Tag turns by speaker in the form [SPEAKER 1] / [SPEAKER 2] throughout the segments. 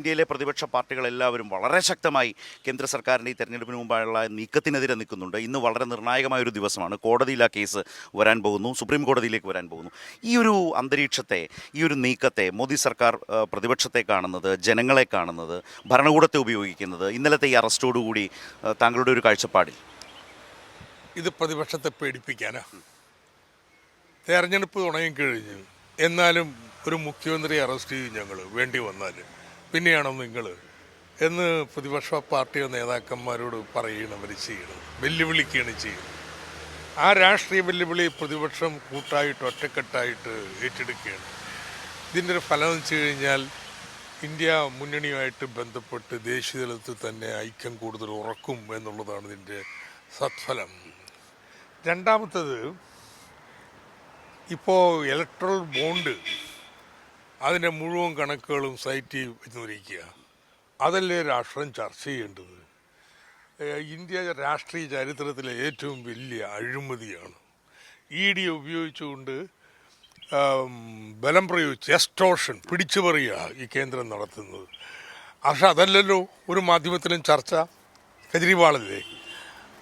[SPEAKER 1] ഇന്ത്യയിലെ പ്രതിപക്ഷ പാർട്ടികളെല്ലാവരും വളരെ ശക്തമായി കേന്ദ്ര സർക്കാരിന്റെ ഈ തെരഞ്ഞെടുപ്പിന് മുമ്പായുള്ള നീക്കത്തിനെതിരെ നിൽക്കുന്നുണ്ട്. ഇന്ന് വളരെ നിർണായകമായ ഒരു ദിവസമാണ്. കോടതിയിൽ ആ കേസ് വരാൻ പോകുന്നു. സുപ്രീം കോടതിയിലേക്ക് വരാൻ പോകുന്നു. ഈ ഒരു അന്തരീക്ഷത്തെ ഈ ഒരു നീക്കത്തെ മോദി സർക്കാർ പ്രതിപക്ഷത്തെ കാണുന്നത് ജനങ്ങളെ കാണുന്നത് ഭരണകൂടത്തെ ഉപയോഗിക്കുന്നത് ഇന്നലത്തെ ഈ അറസ്റ്റോടുകൂടി താങ്കളുടെ ഒരു കാഴ്ചപ്പാടിൽ?
[SPEAKER 2] ഇത് പ്രതിപക്ഷത്തെ പേടിപ്പിക്കാനാ. തെരഞ്ഞെടുപ്പ് തുടങ്ങിക്കഴിഞ്ഞു എന്നാലും ഒരു മുഖ്യമന്ത്രി അറസ്റ്റ് ചെയ്യും ഞങ്ങൾ വേണ്ടി വന്നാൽ പിന്നെയാണോ നിങ്ങൾ എന്ന് പ്രതിപക്ഷ പാർട്ടി നേതാക്കന്മാരോട് പറയുകയാണ് ചെയ്യണം വെല്ലുവിളിക്കുകയാണ് ചെയ്യുന്നത്. ആ രാഷ്ട്രീയ വെല്ലുവിളി പ്രതിപക്ഷം കൂട്ടായിട്ട് ഒറ്റക്കെട്ടായിട്ട് ഏറ്റെടുക്കുകയാണ്. ഇതിന്റെ ഒരു ഫലം വെച്ച് കഴിഞ്ഞാൽ ഇന്ത്യ മുന്നണിയുമായിട്ട് ബന്ധപ്പെട്ട് ദേശീയതലത്തിൽ തന്നെ ഐക്യം കൂടുതൽ ഉറക്കും എന്നുള്ളതാണ് ഇതിന്റെ സത്ഫലം. രണ്ടാമത്തത് ഇപ്പോൾ ഇലക്ട്രൽ ബോണ്ട് അതിന്റെ മുഴുവൻ കണക്കുകളും സൈറ്റിൽ വെച്ചിരിക്കുക അതല്ലേ രാഷ്ട്രം ചർച്ച ചെയ്യേണ്ടത്? ഇന്ത്യ രാഷ്ട്രീയ ചരിത്രത്തിലെ ഏറ്റവും വലിയ അഴിമതിയാണ്. ഇ ഡി ഉപയോഗിച്ചുകൊണ്ട് ബലം പ്രയോഗിച്ച് എസ്റ്റോഷൻ പിടിച്ചു പറയുക ഈ കേന്ദ്രം നടത്തുന്നത്. പക്ഷെ അതല്ലല്ലോ ഒരു മാധ്യമത്തിലും ചർച്ച. കെജ്രിവാളല്ലേ?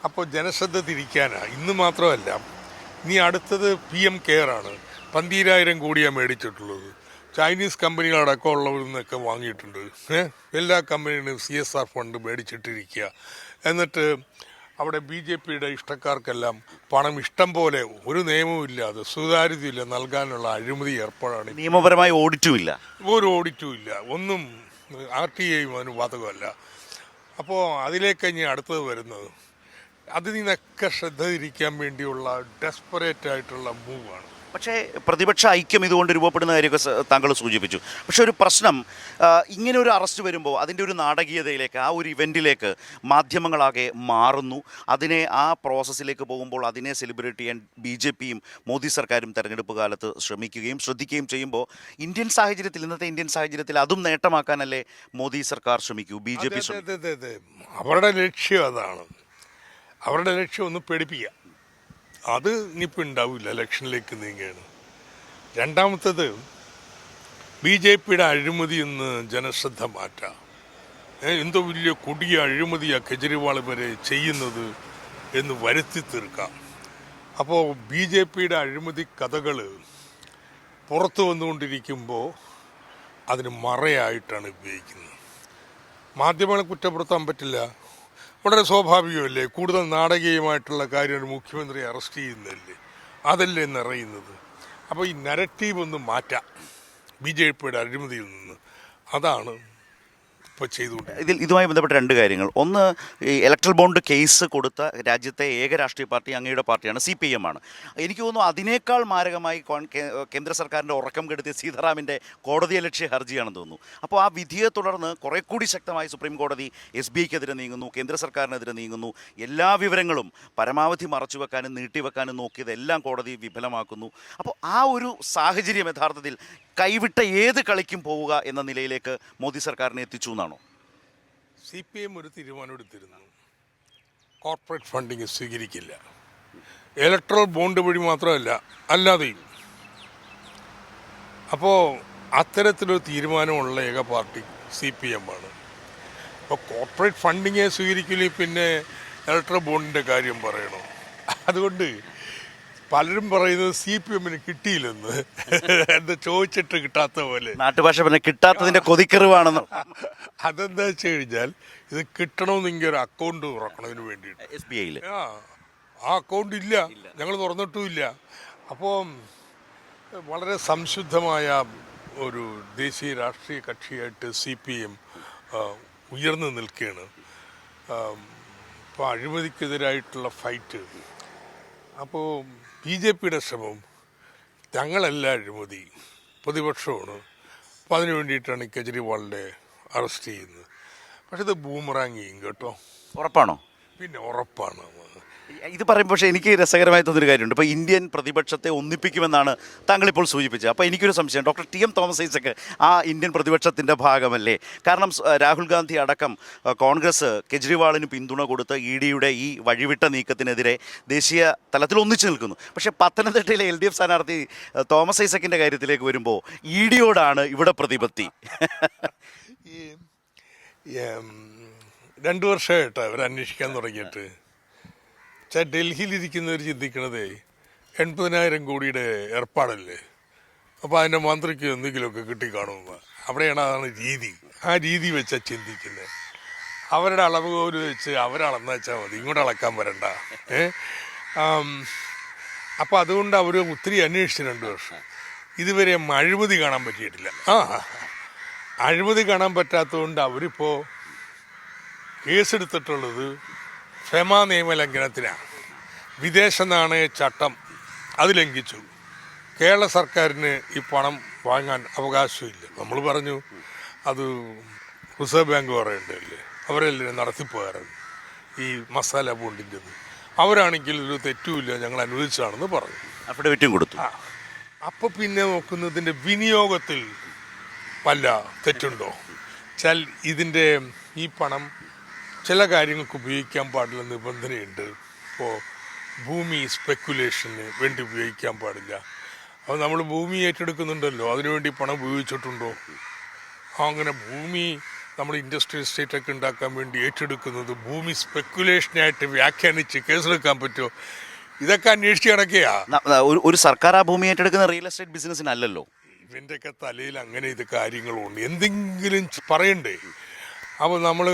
[SPEAKER 2] അപ്പോൾ ജനശ്രദ്ധ തിരിക്കാനാണ് ഇന്ന് മാത്രമല്ല ഇനി അടുത്തത് പി എം കെയർ ആണ്. പന്തീരായിരം കോടിയാണ് മേടിച്ചിട്ടുള്ളത്. ചൈനീസ് കമ്പനികളടക്കം ഉള്ളവരിൽ നിന്നൊക്കെ വാങ്ങിയിട്ടുണ്ട്? എല്ലാ കമ്പനികളും സി എസ് ആർ ഫണ്ട് മേടിച്ചിട്ടിരിക്കുക. എന്നിട്ട് അവിടെ ബി ജെ പിയുടെ ഇഷ്ടക്കാർക്കെല്ലാം പണം ഇഷ്ടം പോലെ ഒരു നിയമവും ഇല്ലാതെ സുതാര്യതയില്ല നൽകാനുള്ള അഴിമതി ഏർപ്പാടാണ്.
[SPEAKER 1] നിയമപരമായ ഓഡിറ്റും ഇല്ല.
[SPEAKER 2] ഒരു ഓഡിറ്റും ഇല്ല. ഒന്നും ആർ ടി ഐയും അതിന് ബാധകമല്ല. അപ്പോൾ അതിലേക്ക് ഇനി അടുത്തത് വരുന്നത്. അതിൽ നിന്നൊക്കെ ശ്രദ്ധ തിരിക്കാൻ വേണ്ടിയുള്ള ഡെസ്പറേറ്റ് ആയിട്ടുള്ള മൂവാണ്
[SPEAKER 1] പക്ഷേ പ്രതിപക്ഷ ഐക്യം ഇതുകൊണ്ട് രൂപപ്പെടുന്ന കാര്യമൊക്കെ താങ്കൾ സൂചിപ്പിച്ചു. പക്ഷേ ഒരു പ്രശ്നം ഇങ്ങനെ ഒരു അറസ്റ്റ് വരുമ്പോൾ അതിന്റെ ഒരു നാടകീയതയിലേക്ക് ആ ഒരു ഇവന്റിലേക്ക് മാധ്യമങ്ങളാകെ മാറുന്നു. അതിനെ ആ പ്രോസസ്സിലേക്ക് പോകുമ്പോൾ അതിനെ സെലിബ്രേറ്റ് ചെയ്യാൻ ബി ജെ പിയും മോദി സർക്കാരും തെരഞ്ഞെടുപ്പ് കാലത്ത് ശ്രമിക്കുകയും ശ്രദ്ധിക്കുകയും ചെയ്യുമ്പോൾ ഇന്ത്യൻ സാഹചര്യത്തിൽ ഇന്നത്തെ ഇന്ത്യൻ സാഹചര്യത്തിൽ അതും നേട്ടമാക്കാനല്ലേ മോദി സർക്കാർ ശ്രമിക്കൂ ബി ജെ പി.
[SPEAKER 2] അവരുടെ ലക്ഷ്യം അതാണ്. അവരുടെ ലക്ഷ്യം ഒന്ന് പേടിപ്പിക്കുക. അത് ഇനിയിപ്പോൾ ഉണ്ടാവില്ല ഇലക്ഷനിലേക്ക് നീങ്ങുകയാണ് രണ്ടാമത്തത് ബി ജെ പിയുടെ അഴിമതി എന്ന് ജനശ്രദ്ധ മാറ്റാം. എന്തോ വലിയ കൊടിയ അഴിമതിയാണ് കെജ്രിവാൾ വരെ ചെയ്യുന്നത് എന്ന് വരുത്തി തീർക്കാം. അപ്പോൾ ബി ജെ പിയുടെ അഴിമതി കഥകൾ പുറത്തു വന്നുകൊണ്ടിരിക്കുമ്പോൾ അതിന് മറയായിട്ടാണ് ഉപയോഗിക്കുന്നത്. മാധ്യമങ്ങളെ കുറ്റപ്പെടുത്താൻ പറ്റില്ല. വളരെ സ്വാഭാവികമല്ലേ? കൂടുതൽ നാടകീയമായിട്ടുള്ള കാര്യം ഒരു മുഖ്യമന്ത്രി അറസ്റ്റ് ചെയ്യുന്നതല്ലേ? അതല്ലേ നിറയുന്നത് അപ്പോൾ ഈ നരറ്റീവ് ഒന്ന് മാറ്റാം. ബി ജെ പിയുടെ അഴിമതിയിൽ നിന്ന്. അതാണ് ഇപ്പോൾ ചെയ്തുകൊണ്ട്
[SPEAKER 1] ഇതിൽ ഇതുമായി ബന്ധപ്പെട്ട രണ്ട് കാര്യങ്ങൾ. ഒന്ന് ഈ ഇലക്ട്രൽ ബോണ്ട് കേസ് കൊടുത്ത രാജ്യത്തെ ഏക രാഷ്ട്രീയ പാർട്ടി അങ്ങയുടെ പാർട്ടിയാണ് സി പി എം ആണ്. എനിക്ക് തോന്നുന്നു അതിനേക്കാൾ മാരകമായി കേന്ദ്ര സർക്കാരിന്റെ ഉറക്കം കെടുത്തിയ സീതാറാമിന്റെ കോടതിയലക്ഷ്യ ഹർജിയാണെന്ന് തോന്നുന്നു. അപ്പോൾ ആ വിധിയെ തുടർന്ന് കുറെ കൂടി ശക്തമായി സുപ്രീം കോടതി എസ് ബി ഐക്കെതിരെ നീങ്ങുന്നു കേന്ദ്ര സർക്കാരിനെതിരെ നീങ്ങുന്നു. എല്ലാ വിവരങ്ങളും പരമാവധി മറച്ചുവെക്കാനും നീട്ടിവെക്കാനും നോക്കിയതെല്ലാം കോടതി വിഫലമാക്കുന്നു. അപ്പോൾ ആ ഒരു സാഹചര്യം യഥാർത്ഥത്തിൽ കൈവിട്ട ഏത് കളിക്കും പോവുക എന്ന നിലയിലേക്ക് മോദി സർക്കാരിനെ എത്തിച്ചു എന്നാണോ.
[SPEAKER 2] സി പി എം ഒരു തീരുമാനം എടുത്തിരുന്നു. കോർപ്പറേറ്റ് ഫണ്ടിങ് സ്വീകരിക്കില്ല. ഇലക്ട്രൽ ബോണ്ട് വഴി മാത്രമല്ല അല്ലാതെയും. അപ്പോൾ അത്തരത്തിലൊരു തീരുമാനമുള്ള ഏക പാർട്ടി സി പി എം ആണ് അപ്പോൾ കോർപ്പറേറ്റ് ഫണ്ടിങ്ങെ സ്വീകരിക്കില്ലെങ്കിൽ പിന്നെ ഇലക്ട്രൽ ബോണ്ടിന്റെ കാര്യം പറയണോ? അതുകൊണ്ട് പലരും പറയുന്നത് സി പി എമ്മിന് കിട്ടിയില്ലെന്ന്. എന്താ ചോദിച്ചിട്ട് കിട്ടാത്ത പോലെ.
[SPEAKER 1] നാട്ടുഭാഷ പിന്നെ കിട്ടാത്തതിന്റെ കൊതിക്കറിവാണെന്ന്.
[SPEAKER 2] അതെന്താ വെച്ച് കഴിഞ്ഞാൽ ഇത് കിട്ടണമെന്നെങ്കിൽ ഒരു അക്കൗണ്ട് തുറക്കണതിന് വേണ്ടിയിട്ട്.
[SPEAKER 1] എസ് ബി ഐയിൽ
[SPEAKER 2] ആ ആ അക്കൗണ്ട് ഇല്ല. ഞങ്ങൾ തുറന്നിട്ടുമില്ല. അപ്പോൾ വളരെ സംശുദ്ധമായ ഒരു ദേശീയ രാഷ്ട്രീയ കക്ഷിയായിട്ട് സി പി എം ഉയർന്നു നിൽക്കുകയാണ്. ഇപ്പോൾ അഴിമതിക്കെതിരായിട്ടുള്ള ഫൈറ്റ് അപ്പോൾ ബി ജെ പിയുടെ ശ്രമം ഞങ്ങളല്ല അഴിമതി പ്രതിപക്ഷമാണ്. അപ്പം അതിനു വേണ്ടിയിട്ടാണ് ഈ കെജ്രിവാളിനെ അറസ്റ്റ് ചെയ്യുന്നത്. പക്ഷെ ഇത് ബൂമറാങ്ങിയും കേട്ടോ.
[SPEAKER 1] ഉറപ്പാണോ?
[SPEAKER 2] പിന്നെ ഉറപ്പാണ്.
[SPEAKER 1] ഇത് പറയുമ്പോൾ പക്ഷേ എനിക്ക് രസകരമായി തോന്നിയൊരു കാര്യമുണ്ട്. ഇപ്പോൾ ഇന്ത്യൻ പ്രതിപക്ഷത്തെ ഒന്നിപ്പിക്കുമെന്നാണ് താങ്കളിപ്പോൾ സൂചിപ്പിച്ചത്. അപ്പോൾ എനിക്കൊരു സംശയം. Doctor T M Thomas Isaac ആ ഇന്ത്യൻ പ്രതിപക്ഷത്തിന്റെ ഭാഗമല്ലേ? കാരണം രാഹുൽ ഗാന്ധി അടക്കം കോൺഗ്രസ് കെജ്രിവാളിന് പിന്തുണ കൊടുത്ത് ഇ ഡിയുടെ ഈ വഴിവിട്ട നീക്കത്തിനെതിരെ ദേശീയ തലത്തിൽ ഒന്നിച്ചു നിൽക്കുന്നു. പക്ഷേ പത്തനംതിട്ടയിലെ എൽ ഡി എഫ് സ്ഥാനാർത്ഥി തോമസ് ഐസക്കിന്റെ കാര്യത്തിലേക്ക് വരുമ്പോൾ ഇ ഡിയോടാണ് ഇവിടെ പ്രതിപത്തി.
[SPEAKER 2] രണ്ടു വർഷമായിട്ടാ അവർ അന്വേഷിക്കാൻ തുടങ്ങിയിട്ട്? പക്ഷേ ഡൽഹിയിലിരിക്കുന്നവർ ചിന്തിക്കണതേ എൺപതിനായിരം കോടിയുടെ ഏർപ്പാടല്ലേ? അപ്പോൾ അതിന്റെ മന്ത്രിക്ക് എന്തെങ്കിലുമൊക്കെ കിട്ടിക്കാണുമെന്ന്. അവിടെയാണ് അതാണ് രീതി. ആ രീതി വെച്ചാൽ ചിന്തിക്കുന്നത് അവരുടെ അളവ് ഒരു വെച്ച് അവരളന്ന് വെച്ചാൽ മതി. ഇങ്ങോട്ട് അളക്കാൻ വരണ്ട. ഏ? അപ്പോൾ അതുകൊണ്ട് അവർ ഒത്തിരി അന്വേഷിച്ചു രണ്ട് വർഷം. ഇതുവരെ അഴിമതി കാണാൻ പറ്റിയിട്ടില്ല. ആ അഴിമതി കാണാൻ പറ്റാത്തതുകൊണ്ട് അവരിപ്പോൾ കേസെടുത്തിട്ടുള്ളത് ഫെമ നിയമലംഘനത്തിനാണ് വിദേശ നാണയ ചട്ടം അത് ലംഘിച്ചു. കേരള സർക്കാരിന് ഈ പണം വാങ്ങാൻ അവകാശമില്ല. നമ്മൾ പറഞ്ഞു അത് റിസർവ് ബാങ്ക് പറയേണ്ടതല്ലേ? അവരല്ലേ നടത്തിപ്പോകാറുണ്ട് ഈ മസാല ബോണ്ടിന്റെത്. അവരാണെങ്കിൽ ഒരു തെറ്റുമില്ല ഞങ്ങൾ അനുവദിച്ചതാണെന്ന് പറഞ്ഞു.
[SPEAKER 1] അഫിഡവിറ്റും കൊടുത്തു.
[SPEAKER 2] ആ അപ്പോൾ പിന്നെ നോക്കുന്നതിന്റെ വിനിയോഗത്തിൽ വല്ല തെറ്റുണ്ടോ? വെച്ചാൽ ഇതിന്റെ ഈ പണം ചില കാര്യങ്ങൾക്ക് ഉപയോഗിക്കാൻ പാടില്ല നിബന്ധനയുണ്ട്. ഇപ്പോൾ ഭൂമി സ്പെക്കുലേഷന് വേണ്ടി ഉപയോഗിക്കാൻ പാടില്ല. അപ്പോൾ നമ്മൾ ഭൂമി ഏറ്റെടുക്കുന്നുണ്ടല്ലോ അതിനുവേണ്ടി പണം ഉപയോഗിച്ചിട്ടുണ്ടോ? അങ്ങനെ ഭൂമി നമ്മൾ ഇൻഡസ്ട്രിയൽ സ്റ്റേറ്റൊക്കെ ഉണ്ടാക്കാൻ വേണ്ടി ഏറ്റെടുക്കുന്നത് ഭൂമി സ്പെക്കുലേഷനായിട്ട് വ്യാഖ്യാനിച്ച് കേസെടുക്കാൻ പറ്റുമോ ഇതൊക്കെ അന്വേഷിച്ച് കിടക്കുകയാ
[SPEAKER 1] ന- ന- ഒരു- സർക്കാർ ആ ഭൂമി ഏറ്റെടുക്കുന്ന റിയൽ എസ്റ്റേറ്റ് ബിസിനസ്സിനല്ലല്ലോ
[SPEAKER 2] ഇവന്റെയൊക്കെ തലയിൽ അങ്ങനെ ഇത് കാര്യങ്ങളുണ്ട്. എന്തെങ്കിലും പറയണ്ടേ? അപ്പോൾ നമ്മൾ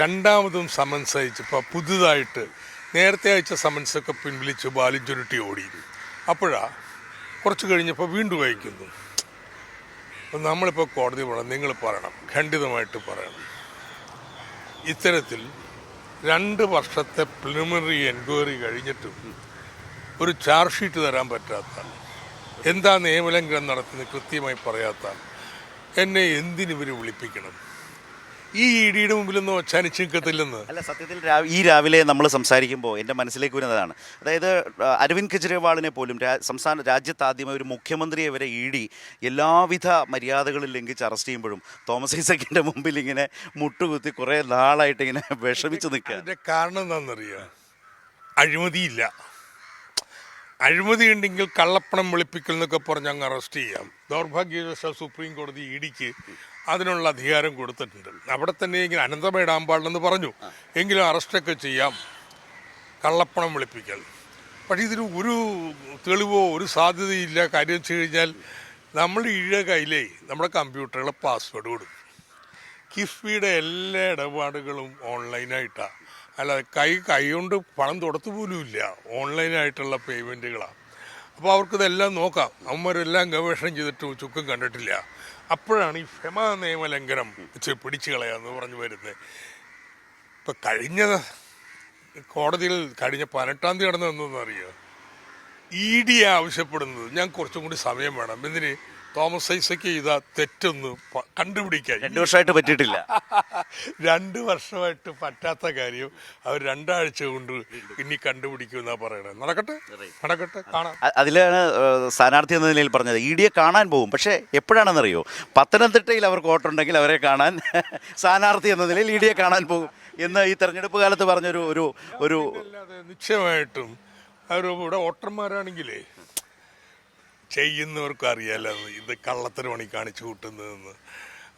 [SPEAKER 2] രണ്ടാമതും സമൻസ് അയച്ചപ്പോൾ പുതുതായിട്ട് നേരത്തെ അയച്ച സമൻസൊക്കെ പിൻവലിച്ച് ബാലും ചുരുട്ടി ഓടി അപ്പോഴാ കുറച്ച് കഴിഞ്ഞപ്പോൾ വീണ്ടും അയക്കുന്നു. അപ്പം നമ്മളിപ്പോൾ കോടതി പറയണം നിങ്ങൾ പറയണം ഖണ്ഡിതമായിട്ട് പറയണം. ഇത്തരത്തിൽ രണ്ട് വർഷത്തെ പ്രിലിമിനറി എൻക്വയറി കഴിഞ്ഞിട്ടും ഒരു ചാർജ് ഷീറ്റ് തരാൻ പറ്റാത്ത എന്താ നിയമലംഘനം നടത്തുന്നത് കൃത്യമായി പറയാത്ത എന്നെ എന്തിനിവർ വിളിപ്പിക്കണം? ഈ ഇടിയുടെ മുമ്പിലൊന്നും ഒച്ചാനിച്ച് നിൽക്കത്തില്ലെന്ന്.
[SPEAKER 1] അല്ല സത്യത്തിൽ ഈ രാവിലെ നമ്മൾ സംസാരിക്കുമ്പോൾ എന്റെ മനസ്സിലേക്ക് വരുന്നതാണ്. അതായത് അരവിന്ദ് കെജ്രിവാളിനെ പോലും സംസ്ഥാന രാജ്യത്ത് ആദ്യമായി ഒരു മുഖ്യമന്ത്രിയെ വരെ ഇ ഡി എല്ലാവിധ മര്യാദകളിൽ ലംഘിച്ച് അറസ്റ്റ് ചെയ്യുമ്പോഴും തോമസ് ഐസക്കിന്റെ മുമ്പിൽ ഇങ്ങനെ മുട്ടുകുത്തി കുറേ നാളായിട്ട് ഇങ്ങനെ വിഷമിച്ച് നിൽക്കുക
[SPEAKER 2] അതിന്റെ കാരണം എന്താണെന്നറിയാം? അഴിമതിയില്ല. അഴിമതി ഉണ്ടെങ്കിൽ കള്ളപ്പണം വെളുപ്പിക്കൽ എന്നൊക്കെ പറഞ്ഞ് അങ്ങ് അറസ്റ്റ് ചെയ്യാം. ദൗർഭാഗ്യവശാൽ സുപ്രീം കോടതി ഇടിക്ക് അതിനുള്ള അധികാരം കൊടുത്തിട്ടുണ്ട്. അവിടെ തന്നെ ഇങ്ങനെ അനന്തമായി ഇടാൻ പാടില്ലെന്ന് പറഞ്ഞു എങ്കിലും അറസ്റ്റൊക്കെ ചെയ്യാം. കള്ളപ്പണം വെളുപ്പിക്കൽ. പക്ഷേ ഇതിന് ഒരു തെളിവോ ഒരു സാധ്യതയില്ല. കാര്യം വെച്ച് കഴിഞ്ഞാൽ നമ്മൾ ഇഴ കയ്യിലേ നമ്മുടെ കമ്പ്യൂട്ടറുകളെ പാസ്വേഡ് കൊടുക്കും. കിഫ്ബിയുടെ എല്ലാ ഇടപാടുകളും ഓൺലൈനായിട്ടാണ് അല്ലാതെ കൈ കൈ കൊണ്ട് പണം തുടത്തു പോലും ഇല്ല. ഓൺലൈനായിട്ടുള്ള പേയ്മെന്റുകളാണ് അപ്പോൾ അവർക്കിതെല്ലാം നോക്കാം. അവന്മാരെല്ലാം ഗവേഷണം ചെയ്തിട്ട് ചുക്കും കണ്ടിട്ടില്ല. അപ്പോഴാണ് ഈ ഫെമ നിയമലംഘനം പിടിച്ചു കളയാന്ന് പറഞ്ഞു വരുന്നത് ഇപ്പം കഴിഞ്ഞ കോടതിയിൽ കഴിഞ്ഞ പതിനെട്ടാം തീയതി നടന്നതെന്നറിയോ ഇ ഡി ആവശ്യപ്പെടുന്നത്. ഞാൻ കുറച്ചും കൂടി സമയം വേണം. എന്തിന്? തോമസ് ഐസക്ക് ചെയ്ത തെറ്റൊന്ന് കണ്ടുപിടിക്കാൻ.
[SPEAKER 1] രണ്ടു വർഷമായിട്ട് പറ്റിയിട്ടില്ല.
[SPEAKER 2] രണ്ട് വർഷമായിട്ട് പറ്റാത്ത കാര്യം അവർ രണ്ടാഴ്ച കൊണ്ട് ഇനി കണ്ടുപിടിക്കുമെന്നാ പറയണത്. നടക്കട്ടെ? നടക്കട്ടെ? കാണാം.
[SPEAKER 1] അതിലാണ് സ്ഥാനാർത്ഥി എന്ന നിലയിൽ പറഞ്ഞത്. ഇ ഡിയെ കാണാൻ പോകും. പക്ഷേ എപ്പോഴാണെന്നറിയോ? പത്തനംതിട്ടയിൽ അവർക്ക് വോട്ടുണ്ടെങ്കിൽ അവരെ കാണാൻ സ്ഥാനാർത്ഥി എന്ന നിലയിൽ ഇ ഡിയെ കാണാൻ പോകും എന്ന് ഈ തെരഞ്ഞെടുപ്പ് കാലത്ത് പറഞ്ഞൊരു ഒരു ഒരു
[SPEAKER 2] നിശ്ചയമായിട്ടും അവർ ഇവിടെ വോട്ടർമാരാണെങ്കിലേ ചെയ്യുന്നവർക്കും അറിയാലോ ഇത് കള്ളത്തരമണി കാണിച്ചു കൂട്ടുന്നതെന്ന്.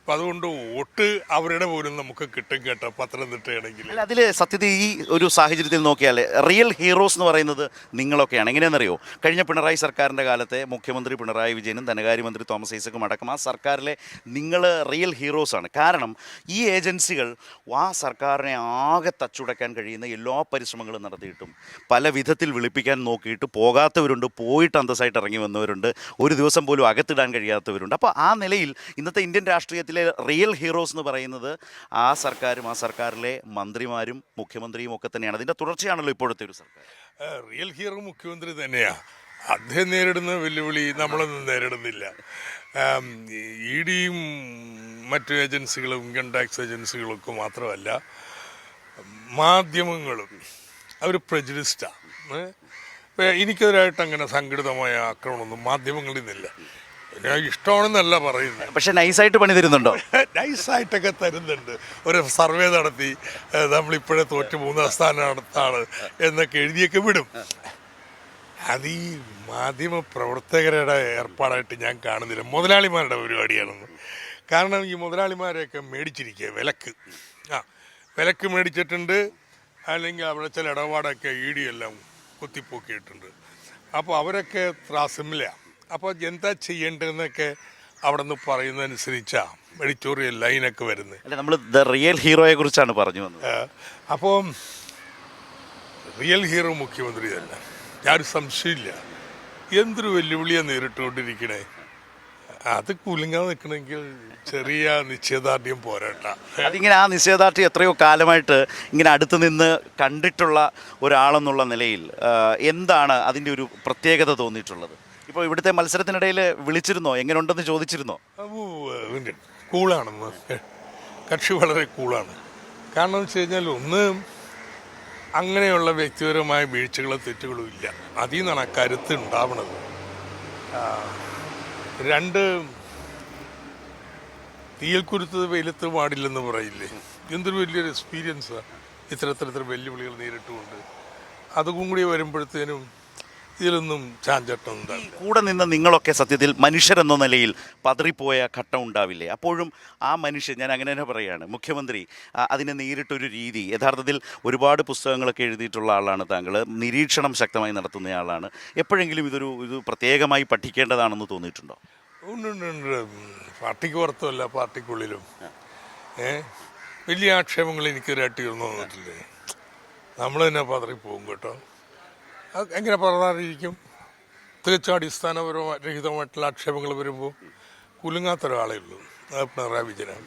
[SPEAKER 2] അതുകൊണ്ട് വോട്ട് അവരുടെ പോലും നമുക്ക് കിട്ടും കേട്ടോ പത്തനംതിട്ടയാണെങ്കിൽ.
[SPEAKER 1] അല്ല അതിൽ സത്യത്തിൽ ഈ ഒരു സാഹചര്യത്തിൽ നോക്കിയാൽ റിയൽ ഹീറോസ് എന്ന് പറയുന്നത് നിങ്ങളൊക്കെയാണ്. എങ്ങനെയാണെന്നറിയോ? കഴിഞ്ഞ പിണറായി സർക്കാരിന്റെ കാലത്തെ മുഖ്യമന്ത്രി പിണറായി വിജയനും ധനകാര്യമന്ത്രി തോമസ് ഐസക്കും അടക്കം ആ സർക്കാരിലെ നിങ്ങൾ റിയൽ ഹീറോസാണ് കാരണം ഈ ഏജൻസികൾ ആ സർക്കാരിനെ ആകെ തച്ചുടക്കാൻ കഴിയുന്ന എല്ലാ പരിശ്രമങ്ങളും നടത്തിയിട്ടും പല വിധത്തിൽ വിളിപ്പിക്കാൻ നോക്കിയിട്ട് പോകാത്തവരുണ്ട് പോയിട്ട് അന്തസ്സായിട്ട് ഇറങ്ങി വന്നവരുണ്ട് ഒരു ദിവസം പോലും അകത്തിടാൻ കഴിയാത്തവരുണ്ട്. അപ്പോൾ ആ നിലയിൽ ഇന്നത്തെ ഇന്ത്യൻ രാഷ്ട്രീയത്തിലെ റിയൽ ഹീറോസ് എന്ന് പറയുന്നത് ആ സർക്കാരും ആ സർക്കാരിലെ മന്ത്രിമാരും മുഖ്യമന്ത്രിയും ഒക്കെ തന്നെയാണ്. അതിന്റെ തുടർച്ചയാണല്ലോ ഇപ്പോഴത്തെ ഒരു സർക്കാർ.
[SPEAKER 2] റിയൽ ഹീറോ മുഖ്യമന്ത്രി തന്നെയാ. അദ്ദേഹം നേരിടുന്ന വെല്ലുവിളി നമ്മളൊന്നും നേരിടുന്നില്ല. ഇ ഡിയും മറ്റു ഏജൻസികളും ഇൻകം ടാക്സ് ഏജൻസികളും ഒക്കെ മാത്രമല്ല മാധ്യമങ്ങളും അവർ പ്രജലിസ്റ്റാണ് എനിക്കെതിരായിട്ട് അങ്ങനെ സംഘടിതമായ ആക്രമണമൊന്നും മാധ്യമങ്ങളിൽ നിന്നില്ല. ഇഷ്ടമാണെന്നല്ല പറയുന്നത്.
[SPEAKER 1] പക്ഷെ നൈസായിട്ട് പണി തരുന്നുണ്ടോ?
[SPEAKER 2] നൈസായിട്ടൊക്കെ തരുന്നുണ്ട്. ഒരു സർവേ നടത്തി നമ്മളിപ്പോഴേ തോറ്റ് മൂന്നാം സ്ഥാനത്താണ് എന്നൊക്കെ എഴുതിയൊക്കെ വിടും. അത് ഈ മാധ്യമ പ്രവർത്തകരുടെ ഏർപ്പാടായിട്ട് ഞാൻ കാണുന്നില്ല. മുതലാളിമാരുടെ പരിപാടിയാണെന്ന്. കാരണം ഈ മുതലാളിമാരെയൊക്കെ മേടിച്ചിരിക്കുക വിലക്ക്. ആ വിലക്ക് മേടിച്ചിട്ടുണ്ട് അല്ലെങ്കിൽ അവിടെ ചില ഇടപാടൊക്കെ ഇ ഡി എല്ലാം കുത്തിപ്പൊക്കിയിട്ടുണ്ട്. അപ്പോൾ അവരൊക്കെ ത്രാസിമില്ല അപ്പോൾ എന്താ ചെയ്യേണ്ടതെന്നൊക്കെ അവിടെ നിന്ന് പറയുന്നതനുസരിച്ചാണ് എഡിറ്റോറിയൽ ലൈനൊക്കെ വരുന്നത്.
[SPEAKER 1] അല്ല നമ്മൾ ദ റിയൽ ഹീറോയെ കുറിച്ചാണ് പറഞ്ഞു വന്നത്.
[SPEAKER 2] അപ്പോൾ റിയൽ ഹീറോ മുഖ്യമന്ത്രി തന്നെ. ഞാനൊരു സംശയമില്ല. എന്തൊരു വെല്ലുവിളിയാണ് നേരിട്ടുകൊണ്ടിരിക്കണേ? അത് കുലുങ്ങാൻ നിൽക്കണമെങ്കിൽ ചെറിയ നിശ്ചയദാർഢ്യം പോരാട്ട.
[SPEAKER 1] അതിങ്ങനെ ആ നിശ്ചയദാർഢ്യം എത്രയോ കാലമായിട്ട് ഇങ്ങനെ അടുത്ത് നിന്ന് കണ്ടിട്ടുള്ള ഒരാളെന്നുള്ള നിലയിൽ എന്താണ് അതിന്റെ ഒരു പ്രത്യേകത തോന്നിയിട്ടുള്ളത്? ഇപ്പോൾ ഇവിടുത്തെ മത്സരത്തിനിടയിൽ വിളിച്ചിരുന്നോ? എങ്ങനെയുണ്ടെന്ന് ചോദിച്ചിരുന്നോ?
[SPEAKER 2] കൂളാണെന്ന്. കക്ഷി വളരെ കൂളാണ്. കാരണം എന്ന് വെച്ച് കഴിഞ്ഞാൽ ഒന്ന് അങ്ങനെയുള്ള വ്യക്തിപരമായ വീഴ്ചകളോ തെറ്റുകളോ ഇല്ല. അതിൽ നിന്നാണ് ആ കരുത്ത് ഉണ്ടാവണത്. രണ്ട് തീയിൽ കുരുത്തത് വെയിലത്ത് പാടില്ലെന്ന് പറയില്ലേ? എന്തൊരു വലിയൊരു എക്സ്പീരിയൻസാണ് ഇത്തരത്തിലത്ര വെല്ലുവിളികൾ നേരിട്ടുകൊണ്ട്. അതും കൂടി വരുമ്പോഴത്തേനും ഇതിലൊന്നും ചാഞ്ചട്ടം ഉണ്ടാവില്ല
[SPEAKER 1] കൂടെ നിന്ന് നിങ്ങളൊക്കെ സത്യത്തിൽ മനുഷ്യരെന്ന നിലയിൽ പതറിപ്പോയ ഘട്ടം ഉണ്ടാവില്ലേ? അപ്പോഴും ആ മനുഷ്യൻ ഞാൻ അങ്ങനെ തന്നെ പറയുകയാണ് മുഖ്യമന്ത്രി ആ, അതിനെ നേരിട്ടൊരു രീതി യഥാർത്ഥത്തിൽ ഒരുപാട് പുസ്തകങ്ങളൊക്കെ എഴുതിയിട്ടുള്ള ആളാണ് താങ്കൾ നിരീക്ഷണം ശക്തമായി നടത്തുന്ന ആളാണ് എപ്പോഴെങ്കിലും ഇതൊരു ഇത് പ്രത്യേകമായി പഠിക്കേണ്ടതാണെന്ന് തോന്നിയിട്ടുണ്ടോ?
[SPEAKER 2] ഉണ്ട് ഉണ്ട് ഉണ്ട്. പാർട്ടിക്ക് പുറത്തുമല്ല പാർട്ടിക്കുള്ളിലും. ഏ? വലിയ ആക്ഷേപങ്ങൾ എനിക്കൊരാട്ടി ഉയർന്നു വന്നിട്ടില്ലേ? നമ്മൾ തന്നെ പതറിപ്പോകും കേട്ടോ. എങ്ങനെ പറയാതിരിക്കും തികച്ചും അടിസ്ഥാനപരമായ രഹിതമായിട്ടുള്ള ആക്ഷേപങ്ങൾ വരുമ്പോൾ കുലുങ്ങാത്ത ഒരാളേ ഉള്ളൂ. പിണറായി വിജയനാണ്.